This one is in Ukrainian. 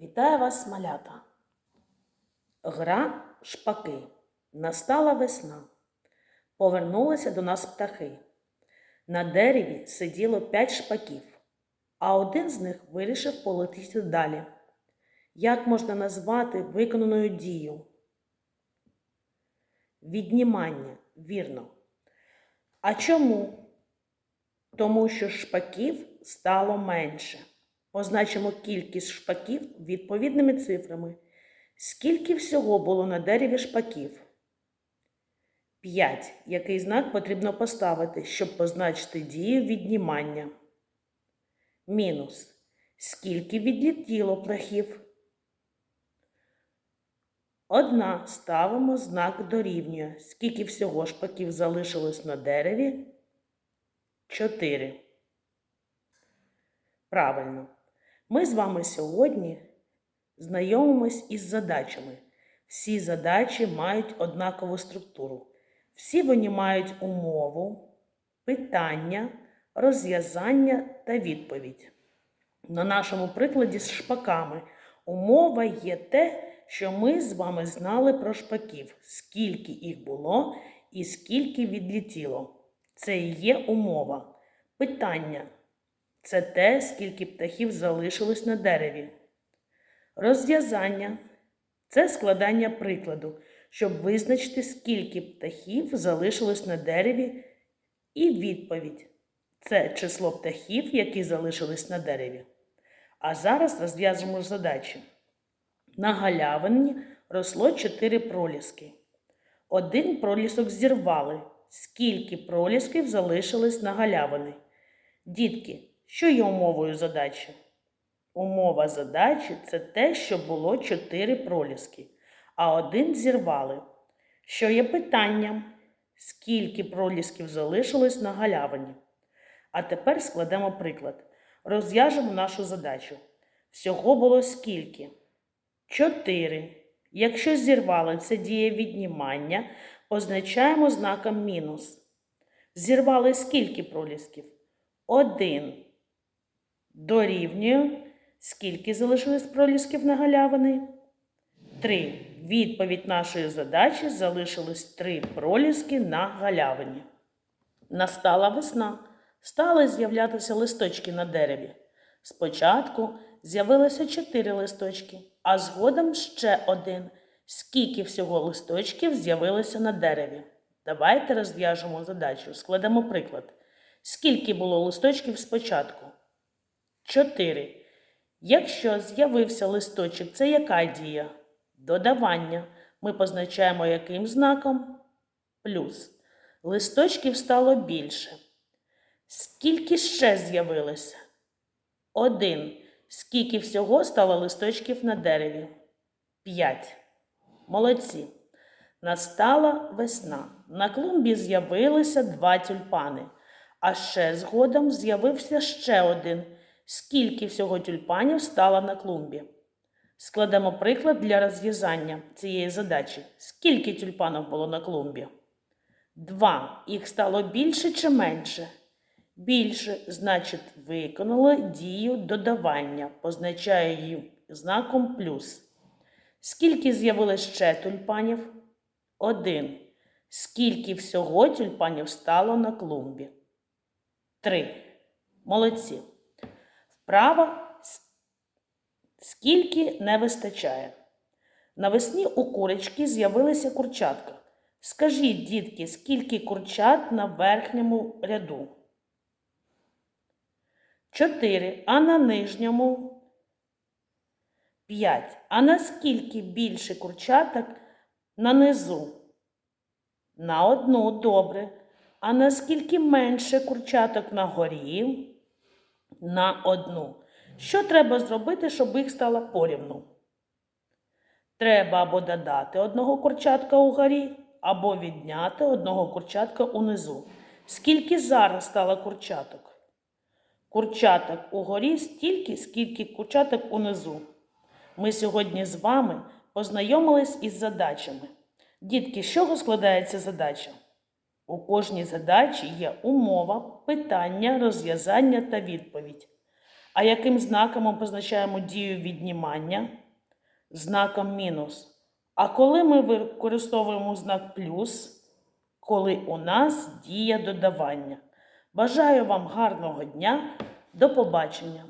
Вітаю вас, малята! Гра шпаки. Настала весна. Повернулися до нас птахи. На дереві сиділо п'ять шпаків, а один з них вирішив полетіти далі. Як можна назвати виконаною дію? Віднімання, вірно. А чому? Тому що шпаків стало менше. Позначимо кількість шпаків відповідними цифрами. Скільки всього було на дереві шпаків? 5. Який знак потрібно поставити, щоб позначити дію віднімання? Мінус. Скільки відлетіло птахів? Одна. Ставимо знак дорівнює. Скільки всього шпаків залишилось на дереві? 4. Правильно. Ми з вами сьогодні знайомимось із задачами. Всі задачі мають однакову структуру. Всі вони мають умову, питання, розв'язання та відповідь. На нашому прикладі з шпаками умова є те, що ми з вами знали про шпаків, скільки їх було і скільки відлетіло. Це і є умова. Питання це те, скільки птахів залишилось на дереві. Розв'язання це складання прикладу, щоб визначити, скільки птахів залишилось на дереві, і відповідь це число птахів, які залишились на дереві. А зараз розв'язуємо задачі. На галявині росло чотири проліски. Один пролісок зірвали. Скільки пролісків залишилось на галявини? Дітки, що є умовою задачі? Умова задачі це те, що було чотири проліски, а один зірвали. Що є питанням? Скільки пролісків залишилось на галявині? А тепер складемо приклад. Розв'яжемо нашу задачу. Всього було скільки? Чотири. Якщо зірвали це діє віднімання, позначаємо знаком мінус. Зірвали скільки пролісків? Один. Дорівнює. Скільки залишилось пролісків на галявини? Три. Відповідь нашої задачі залишилось три проліски на галявині. Настала весна. Стали з'являтися листочки на дереві. Спочатку з'явилося чотири листочки, а згодом ще один. Скільки всього листочків з'явилося на дереві? Давайте розв'яжемо задачу, складемо приклад. Скільки було листочків спочатку? Чотири. Якщо з'явився листочок, це яка дія? Додавання. Ми позначаємо яким знаком? Плюс. Листочків стало більше. Скільки ще з'явилося? Один. Скільки всього стало листочків на дереві? П'ять. Молодці. Настала весна. На клумбі з'явилися два тюльпани, а ще згодом з'явився ще один. Скільки всього тюльпанів стало на клумбі? Складемо приклад для розв'язання цієї задачі. Скільки тюльпанів було на клумбі? Два. Їх стало більше чи менше? Більше, значить, виконали дію додавання, позначаю її знаком плюс. Скільки з'явилось ще тюльпанів? Один. Скільки всього тюльпанів стало на клумбі? Три. Молодці. Вправа скільки не вистачає. Навесні у курочки з'явилися курчатка. Скажіть, дітки, скільки курчат на верхньому ряду? Чотири. А на нижньому? П'ять. А наскільки більше курчаток на низу? На одну добре. А наскільки менше курчаток на горі? На одну. Що треба зробити, щоб їх стало порівну? Треба або додати одного курчатка угорі, або відняти одного курчатка унизу. Скільки зараз стало курчаток? Курчаток угорі стільки, скільки курчаток унизу. Ми сьогодні з вами познайомились із задачами. Дітки, з чого складається задача? У кожній задачі є умова, питання, розв'язання та відповідь. А яким знаком ми позначаємо дію віднімання? Знаком мінус. А коли ми використовуємо знак плюс, коли у нас дія додавання. Бажаю вам гарного дня. До побачення!